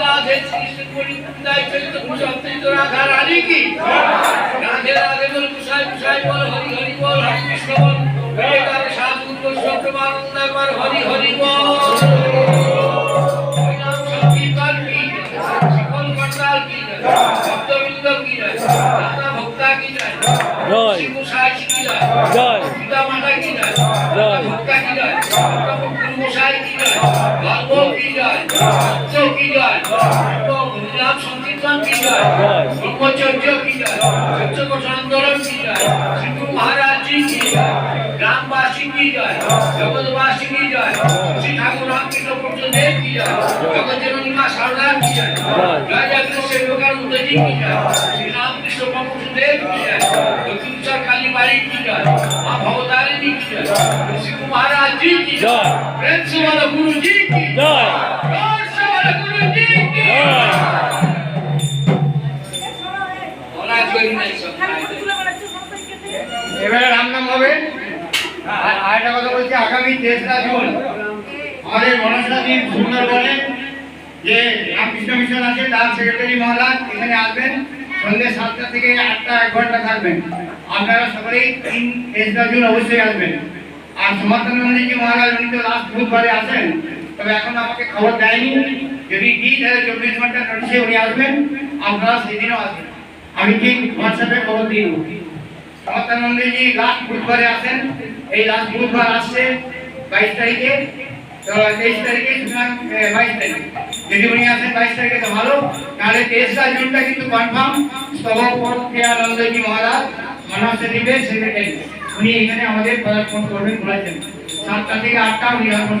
রাধে শ্রীকৃষ্ণ করি পুন্দাই চরিত সপ্তরিত রাধা রানী কি? রাধে রাধে বল কুসাই কুসাই বল হরি হরি বল হরি কৃষ্ণ বল। হরে কার সাধু বৈষ্ণব প্রেমানন্দ একবার হরি হরি বল। জয়। শ্রী জয়। সীতা মাতা কি জয়। ভক্তা কি মশাই কি ধর্ম কি জয় সত্য কি জয় হরিনাম সংকীর্তন কি জয়। ব্রহ্মচর্য কি জয় সত্যকোষ আন্দোলন কি জয় সিন্ধু মহারাজ জি কি জয় গ্রামবাসী কি জয় জগৎবাসী কি জয় শ্রী ঠাকুর রামকৃষ্ণ পূর্ণদেব কি জয় জগতের মা সারদা কি জয় মা ভবতারিণী জয় শ্রী মহারাজ জি জয় প্রেম সুমন গুরু জি জয়। এবারে রাম নাম হবে। আর আরেকটা কথা বলছি, আগামী তেসরা জুন আমাদের মনসাদীপ সুন্দরবনে যে রামকৃষ্ণ মিশন আছে, তার সেক্রেটারি মহারাজ এখানে আসবেন। সন্ধ্যে সাতটা থেকে আটটা, এক ঘণ্টা থাকবেন। আপনারা সকলেই তিন তেসরা জুন অবশ্যই আসবেন। আর সমাধান মন্দিরজি মহারাজ উনি তো লাস্ট বুধবারে আসেন, তবে এখন আমাকে খবর দেয়নি। যদি দিই তাহলে চব্বিশ ঘণ্টা নোটিশে উনি আসবেন, আপনারা সেদিনও আসবেন। আমি ঠিক হোয়াটসঅ্যাপে খবর দিয়ে দেবো। সমাধানন্দজি লাস্ট বুধবারে আসেন। এই লাস্ট বুধবার আসছে বাইশ তারিখে। তেইশ তারিখে সুতরাং বাইশ তারিখ। যদি উনি আসেন বাইশ তারিখে তো ভালো। তাহলে তেইশটা জুনটা কিন্তু কনফার্ম স্তবপ্রিয়ানন্দজি মহারাজ মানসে দিবেন সেক্রেটারি উনি এখানে আমাদের পদার্পণ করবেন বলেছেন। সাতটা থেকে আটটা উনি করবেন